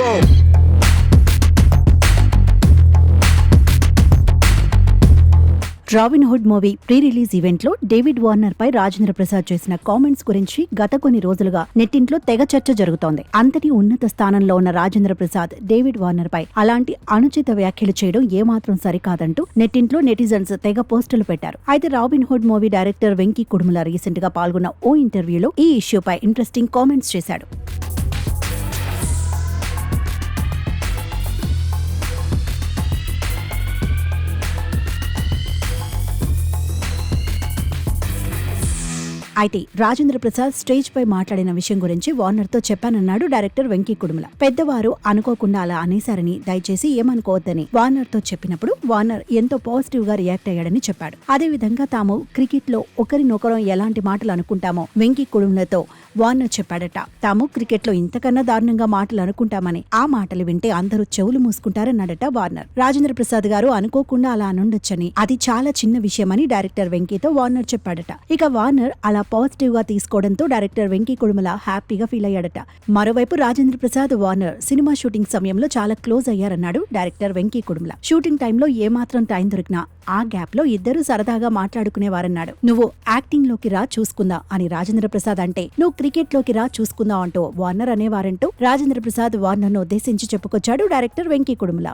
go. Robin Hood movie pre release ఈవెంట్లో David Warner పై రాజేంద్ర ప్రసాద్ చేసిన కామెంట్స్ గురించి గత కొన్ని రోజులుగా నెట్టింట్లో తెగ చర్చ జరుగుతోంది అంతటి ఉన్నత స్థానంలో ఉన్న రాజేంద్ర ప్రసాద్ డేవిడ్ వార్నర్ పై అలాంటి అనుచిత వ్యాఖ్యలు చేయడం ఏమాత్రం సరికాదంటూ నెట్టింట్లో నెటిజన్స్ తెగ పోస్టులు పెట్టారు అయితే Robin Hood movie director Venky Kudumula రీసెంట్గా పాల్గొన్న ఓ ఇంటర్వ్యూలో ఈ ఇష్యూపై ఇంట్రెస్టింగ్ కామెంట్స్ చేశాడు అయితే రాజేంద్ర ప్రసాద్ స్టేజ్ పై మాట్లాడిన విషయం గురించి వార్నర్తో చెప్పానన్నాడు డైరెక్టర్ వెంకీ కుడుముల. పెద్దవారు అనుకోకుండా అలా అనేశారని దయచేసి ఏమనుకోవద్దని వార్నర్తో చెప్పినప్పుడు వార్నర్ ఎంతో పాజిటివ్గా రియాక్ట్ అయ్యాడని చెప్పాడు. అదే విధంగా తాము క్రికెట్లో ఒకరినొకరం ఎలాంటి మాటలు అనుకుంటామో వెంకీ కుడుములతో వార్నర్ చెప్పాడట తాము క్రికెట్లో ఇంతకన్నా దారుణంగా మాటలు అనుకుంటామని ఆ మాటలు వింటే అందరూ చెవులు మూసుకుంటారన్నాడట వార్నర్. రాజేంద్ర ప్రసాద్ గారు అనుకోకుండా అలా అనుండొచ్చని అది చాలా చిన్న విషయమని డైరెక్టర్ వెంకీతో వార్నర్ చెప్పాడట. ఇక వార్నర్ అలా పాజిటివ్గా తీసుకోవడంతో డైరెక్టర్ వెంకీ కుడుమల హ్యాపీగా ఫీల్ అయ్యాడట. మరోవైపు Rajendra Prasad Warner cinema shooting సమయంలో చాలా క్లోజ్ అయ్యారన్నాడు డైరెక్టర్ వెంకీ కుడుమల. షూటింగ్ టైంలో ఏమాత్రం టైం దొరికినా ఆ గ్యాప్లో సరదాగా మాట్లాడుకునేవారన్నాడు. నువ్వు యాక్టింగ్లోకి రా చూసుకుందా అని రాజేంద్ర ప్రసాద్ అంటే నువ్వు క్రికెట్లోకి రా చూసుకుందా అంటూ వార్నర్ అనేవారంటూ రాజేంద్ర ప్రసాద్ వార్నర్ను ఉద్దేశించి చెప్పుకొచ్చాడు డైరెక్టర్ వెంకీ కుడుముల.